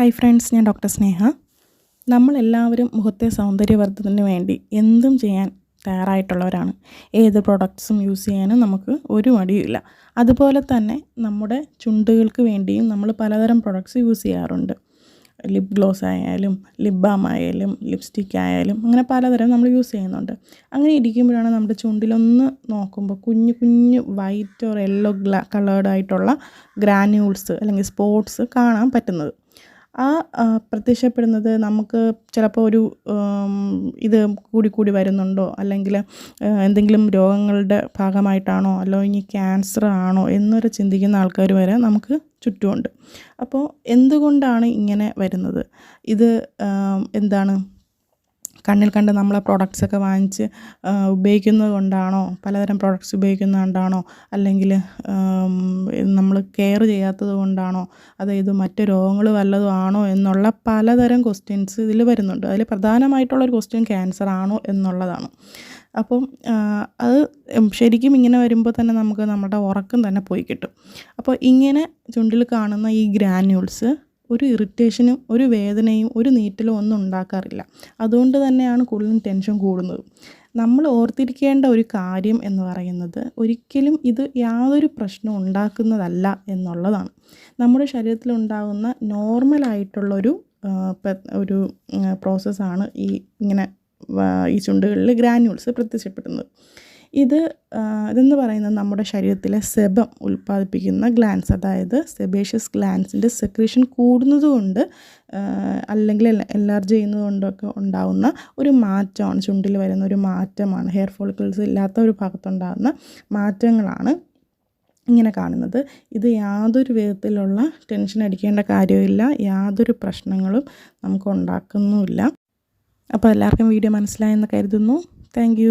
Hi friends ഞാൻ doctor Sneha. നമ്മളെല്ലാവരും മുഖത്തെ സൗന്ദര്യവർദ്ധനത്തിന് വേണ്ടി എന്തും ചെയ്യാൻ തയ്യാറായിട്ടുള്ളവരാണ്. ഏത് പ്രൊഡക്ട്സും യൂസ് ചെയ്യാനും നമുക്ക് ഒരു മടിയില്ല അതുപോലെ തന്നെ നമ്മുടെ ചുണ്ടുകൾക്ക് വേണ്ടിയും നമ്മൾ പലതരം പ്രോഡക്ട്സ് യൂസ് ചെയ്യാറുണ്ട്. ലിപ് ഗ്ലോസ് ആയാലും ലിപ് ബാം ആയാലും ലിപ്സ്റ്റിക് ആയാലും അങ്ങനെ പലതരം നമ്മൾ യൂസ് ചെയ്യുന്നുണ്ട്. അങ്ങനെ ഇരിക്കുമ്പോഴാണ് നമ്മുടെ ചുണ്ടിലൊന്ന് നോക്കുമ്പോൾ കുഞ്ഞു കുഞ്ഞു വൈറ്റ് ഓർ യെല്ലോ ഗ്ലാ കളേർഡ് ആയിട്ടുള്ള അല്ലെങ്കിൽ സ്പോട്സ് കാണാൻ പറ്റുന്നത്. ആ പ്രത്യക്ഷപ്പെടുന്നത് നമുക്ക് ചിലപ്പോൾ ഒരു ഇത് കൂടി കൂടി വരുന്നുണ്ടോ? അല്ലെങ്കിൽ എന്തെങ്കിലും രോഗങ്ങളുടെ ഭാഗമായിട്ടാണോ? അല്ലോ ഇനി ക്യാൻസർ ആണോ? എന്നൊരു ചിന്തിക്കുന്ന ആൾക്കാർ വരെ നമുക്ക് ചുറ്റുമുണ്ട്. അപ്പോൾ എന്തുകൊണ്ടാണ് ഇങ്ങനെ വരുന്നത്? ഇത് എന്താണ്? കണ്ണിൽ കണ്ട് നമ്മളെ പ്രോഡക്ട്സൊക്കെ വാങ്ങിച്ച് ഉപയോഗിക്കുന്നത് കൊണ്ടാണോ പലതരം പ്രോഡക്ട്സ് ഉപയോഗിക്കുന്നത് കൊണ്ടാണോ അല്ലെങ്കിൽ നമ്മൾ കെയർ ചെയ്യാത്തത് കൊണ്ടാണോ അതായത് മറ്റ് രോഗങ്ങൾ വല്ലതും ആണോ എന്നുള്ള പലതരം ക്വസ്റ്റ്യൻസ് ഇതിൽ വരുന്നുണ്ട്. അതിൽ പ്രധാനമായിട്ടുള്ളൊരു ക്വസ്റ്റ്യൻ ക്യാൻസർ ആണോ എന്നുള്ളതാണ്. അപ്പം അത് ശരിക്കും ഇങ്ങനെ വരുമ്പോൾ തന്നെ നമുക്ക് നമ്മുടെ ഉറക്കം തന്നെ പോയി കിട്ടും. അപ്പോൾ ഇങ്ങനെ ചുണ്ടിൽ കാണുന്ന ഈ ഗ്രാന്യൂൾസ് ഒരു ഇറിറ്റേഷനും ഒരു വേദനയും ഒരു നീറ്റലും ഒന്നും ഉണ്ടാക്കാറില്ല. അതുകൊണ്ട് തന്നെയാണ് കൂടുതലും ടെൻഷൻ കൂടുന്നത്. നമ്മൾ ഓർത്തിരിക്കേണ്ട ഒരു കാര്യം എന്ന് പറയുന്നത് ഒരിക്കലും ഇത് യാതൊരു പ്രശ്നവും ഉണ്ടാക്കുന്നതല്ല എന്നുള്ളതാണ്. നമ്മുടെ ശരീരത്തിലുണ്ടാകുന്ന നോർമലായിട്ടുള്ളൊരു ഒരു പ്രോസസ്സാണ് ഈ ഇങ്ങനെ ഈ ചുണ്ടുകളിൽ ഗ്രാന്യൂൾസ് പ്രത്യക്ഷപ്പെടുന്നത്. ഇത് ഇതെന്ന് പറയുന്നത് നമ്മുടെ ശരീരത്തിലെ സെബം ഉൽപ്പാദിപ്പിക്കുന്ന ഗ്ലാൻസ് അതായത് സെബേഷ്യസ് ഗ്ലാൻസിന്റെ സെക്രീഷൻ കൂടുന്നതുകൊണ്ട് അല്ലെങ്കിൽ എലർജി ചെയ്യുന്നതുകൊണ്ടൊക്കെ ഉണ്ടാകുന്ന ഒരു മാറ്റമാണ് ചുണ്ടിൽ വരുന്ന ഒരു മാറ്റമാണ് ഹെയർ ഫോളിക്കിൾസ് ഇല്ലാത്ത ഒരു ഭാഗത്തുണ്ടാകുന്ന മാറ്റങ്ങളാണ് ഇങ്ങനെ കാണുന്നത്. ഇത് യാതൊരു വിധത്തിലുള്ള ടെൻഷൻ അടിക്കേണ്ട കാര്യമില്ല യാതൊരു പ്രശ്നങ്ങളും നമുക്ക് ഉണ്ടാക്കുന്നുമില്ല. അപ്പോൾ എല്ലാവർക്കും വീഡിയോ മനസ്സിലായെന്ന് കരുതുന്നു. താങ്ക്